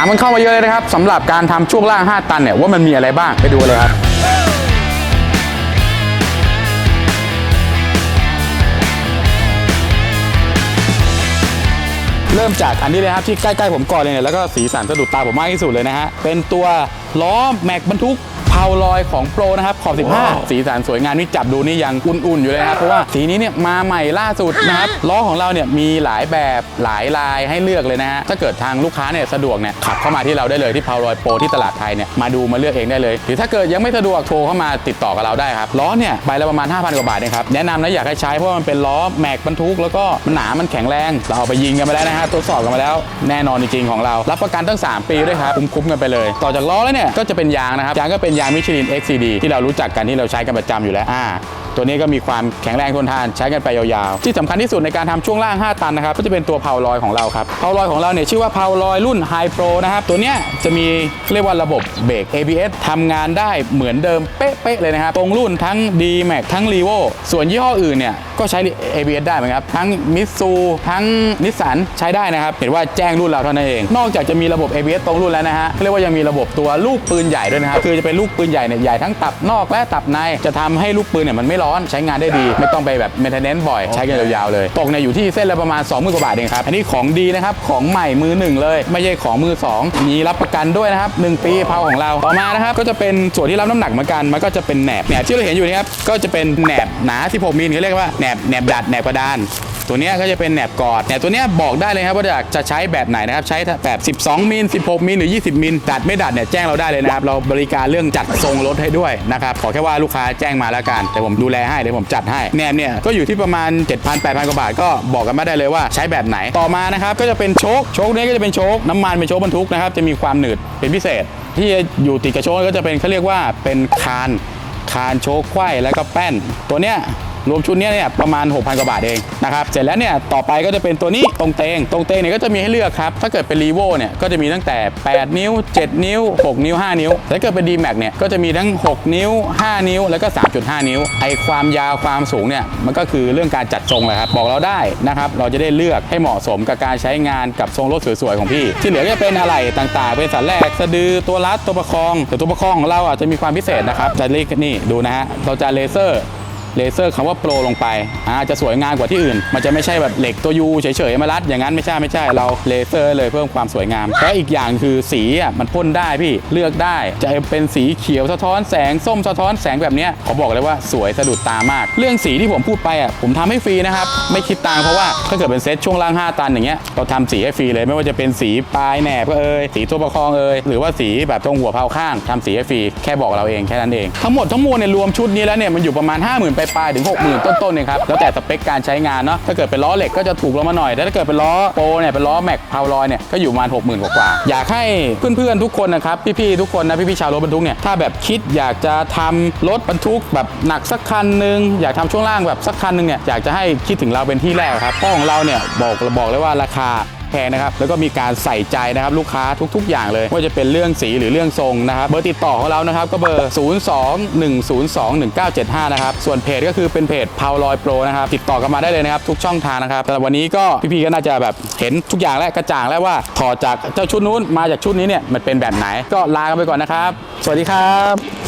ามมันเข้ามาเยอะเลยนะครับสำหรับการทำช่วงล่าง 5 ตันเนี่ยว่ามันมีอะไรบ้างไปดูเลยครับเริ่มจากอันนี้เลยครับที่ใกล้ๆผมก่อนเลยเนี่ยแล้วก็สีสันสะดุดตาผมมากที่สุดเลยนะฮะเป็นตัวล้อแม็กบรรทุก เพาลอยของโปรนะครับขอบ 15 สีสันสวยงามนี่จับดูนี่ยังอุ่นๆอยู่เลยนะครับเพราะว่าสีนี้เนี่ยมาใหม่ล่าสุดนะครับล้อของเราเนี่ยมีหลายแบบหลายลายให้เลือกเลยนะฮะถ้าเกิดทางลูกค้าเนี่ยสะดวกเนี่ยขับเข้ามาที่เราได้เลยที่เพาลอยโปรที่ตลาดไทยเนี่ยมาดูมาเลือกเองได้เลยหรือถ้าเกิดยังไม่สะดวกโทรเข้ามาติดต่อกับเราได้ครับล้อเนี่ยใบละประมาณ 5,000กว่าบาทเองครับแนะนำนะอยากให้ใช้เพราะว่ามันเป็นล้อแม็กบรรทุกแล้วก็มันหนามันแข็งแรงเราเอาไปยิงกันมาแล้วนะฮะทดสอบกันมาแล้วแน่นอนจริงๆของเรา รับประกันตั้ง 3 ปีด้วยครับคุ้มๆกันไปเลย ต่อจากล้อแล้วเนี่ยก็จะเป็นยางนะครับยางก็เป็นยางมิชลิน XCD ที่เรารู้จักกันที่เราใช้กันประจำอยู่แล้วอ่าตัวนี้ก็มีความแข็งแรงทนทานใช้กันไปยาวๆ ที่สำคัญที่สุดในการทำช่วงล่าง 5 ตันนะครับก็จะเป็นตัวเพาลอยของเราครับเพาลอยของเราเนี่ยชื่อว่าเพาลอยรุ่น High Pro นะครับตัวเนี้ยจะมีเรียกว่าระบบเบรก ABS ทำงานได้เหมือนเดิมเป๊ะๆเลยนะครับตรงรุ่นทั้ง D Max ทั้ง r e v o ส่วนยี่ห้ออื่นเนี่ยก็ใช้ ABS ได้เหมือนกันครับทั้งมิตซูทั้งนิสสันใช้ได้นะครับเห็นว่าแจ้งรุ่นเราเท่านั้นเอง นอกจากจะมีระบบ ABS ตรงรุ่นแล้วนะฮะเรียกว่ายังมีระบบตัวลูกปืนใหญ่ด้วยนะครับคือจะเป็นลูกปืนใหญ่เนี่ยใหญ่ทั้งตับนอกและตับในจะทำให้ลูกปืนเนี่ยมันไม่ร้อนใช้งานได้ดี ไม่ต้องไปแบบเมนเทนเนนซ์บ่อยใช้กันยาวๆเลยตกเนี่ยอยู่ที่เส้นละประมาณ 20,000กว่าบาทเองครับอันนี้ของดีนะครับของใหม่มือหนึ่งเลย ไม่ใช่ของมือสองมีรับประกันด้วยนะครับหนึ่งปีเพาของเราต่อมานะครับก็จะเป็นส่วนที่รับน้ำหนักเหมือนกันมันก็จะเป็นแหนบแหนบที่เราเห็นอยู่นี่ครับก็จะเป็นแหนบหนา 16มิลเขาเรียกว่าแหนบแหนบดัดแหนบกระดาน ตัวนี้ก็จะเป็นแหนบกอดแหนบตัวนี้บอกได้เลยครับว่าอยากจะใช้แบบไหนนะครับใช้แบบ 12 มิล 16 มิลหรือ 20 มิลดัดไม่ดัดเนี่ยแจ้งเราได้เลยนะครับเราบริการเรื่องจัดทรงรถให้ด้วยนะครับขอแค่ว่าลูกค้าแจ้งมาแล้วกันแต่ผมดูแลให้เดี๋ยวผมจัดให้แหนบเนี่ยก็อยู่ที่ประมาณ 7,000 8,000กว่าบาทก็บอกกันมาได้เลยว่าใช้แบบไหนต่อมานะครับก็จะเป็นโชคโชคนี้ก็จะเป็นโชคน้ำมันเป็นโชคบรรทุกนะครับจะมีความหนืดเป็นพิเศษ ที่อยู่ติดกับโชคก็จะเป็นเขาเรียกว่าเป็นคานคานโชคไขว้แล้วก็แป้นตัวเนี้ย รวมชุดนี้เนี่ยประมาณ 6,000 กว่าบาทเองนะครับ เสร็จแล้วเนี่ยต่อไปก็จะเป็นตัวนี้ตรงเตง ตรงเตงเนี่ยก็จะมีให้เลือกครับ ถ้าเกิดเป็นรีโวเนี่ยก็จะมีตั้งแต่ 8 นิ้ว 7 นิ้ว 6 นิ้ว 5 นิ้วถ้าเกิดเป็น d m a x เนี่ยก็จะมีทั้ง 6 นิ้ว 5 นิ้ว แล้วก็ 3.5 นิ้ว ไอความยาวความสูงเนี่ยมันก็คือเรื่องการจัดทรงแหละครับ บอกเราได้นะครับ เราจะได้เลือกให้เหมาะสมกับการใช้งานกับทรงรถสวยๆของพี่ ที่เหลือก็จะเป็นอะไรต่างๆ เป็นสันแรกสะดือตัวรัดตัวประคองแต่ตัวประคองของเราอะจะมีความพิเศษนะครับจะเรียกนี่ดูนะฮะเราจะเลเซอร์ เลเซอร์คำว่าโปรลงไปอ่าจะสวยงามกว่าที่อื่น มันจะไม่ใช่แบบเหล็กตัวยูเฉยๆมารัดอย่างนั้นไม่ใช่ไม่ใช่เราเลเซอร์เลยเพิ่มความสวยงามและอีกอย่างคือสีอะมันพ่นได้พี่เลือกได้จะเป็นสีเขียวสะท้อนแสงส้มสะท้อนแสงแบบเนี้ยขอบอกเลยว่าสวยสะดุดตามาก เรื่องสีที่ผมพูดไปอะผมทำให้ฟรีนะครับไม่คิดตังค์เพราะว่าถ้าเกิดเป็นเซตช่วงล่าง 5 ตันอย่างเงี้ยเราทำสีให้ฟรีเลยไม่ว่าจะเป็นสีปลายแหนบก็เอ่ยสีตัวประคองเอ่ยหรือว่าสีแบบตรงหัวเพาข้างทำสีให้ฟรีแค่บอกเราเองแค่นั้นเองทั้งหมดทั้งมวลเนี่ยรวมชุดนี้แล้วเนี่ยมันอยู่ประมาณ 50,000ปลายๆถึง 60,000 ต้นๆเนี่ยครับแล้วแต่สเปคการใช้งานเนาะถ้าเกิดเป็นล้อเหล็กก็จะถูกลงมาหน่อยแต่ถ้าเกิดเป็นล้อโปรเนี่ยเป็นล้อแม็กพาวลอยเนี่ยก็อยู่ประมาณ60,000 กว่าๆอยากให้เพื่อนๆทุกคนนะครับพี่ๆทุกคนนะพี่ๆชาวรถบรรทุกเนี่ยถ้าแบบคิดอยากจะทำรถบรรทุกแบบหนักสักคันหนึ่งอยากทำช่วงล่างแบบสักคันหนึ่งเนี่ยอยากจะให้คิดถึงเราเป็นที่แรกครับพราะของเราเนี่ยบอกบอกเลยว่าราคา แพงนะครับแล้วก็มีการใส่ใจนะครับลูกค้าทุก ๆ อย่างเลยไม่ว่าจะเป็นเรื่องสีหรือเรื่องทรงนะครับเบอร์ติดต่อของเรานะครับก็เบอร์ 02-102-1975 นะครับส่วนเพจก็คือเป็นเพจพาวลอยโปรนะครับติดต่อกันมาได้เลยนะครับทุกช่องทางนะครับแต่วันนี้ก็พี่ๆก็น่าจะแบบเห็นทุกอย่างแล้วกระจ่างแล้วว่าถอดจากเจ้าชุดนู้นมาจากชุดนี้เนี่ยมันเป็นแบบไหนก็ลากันไปก่อนนะครับ สวัสดีครับ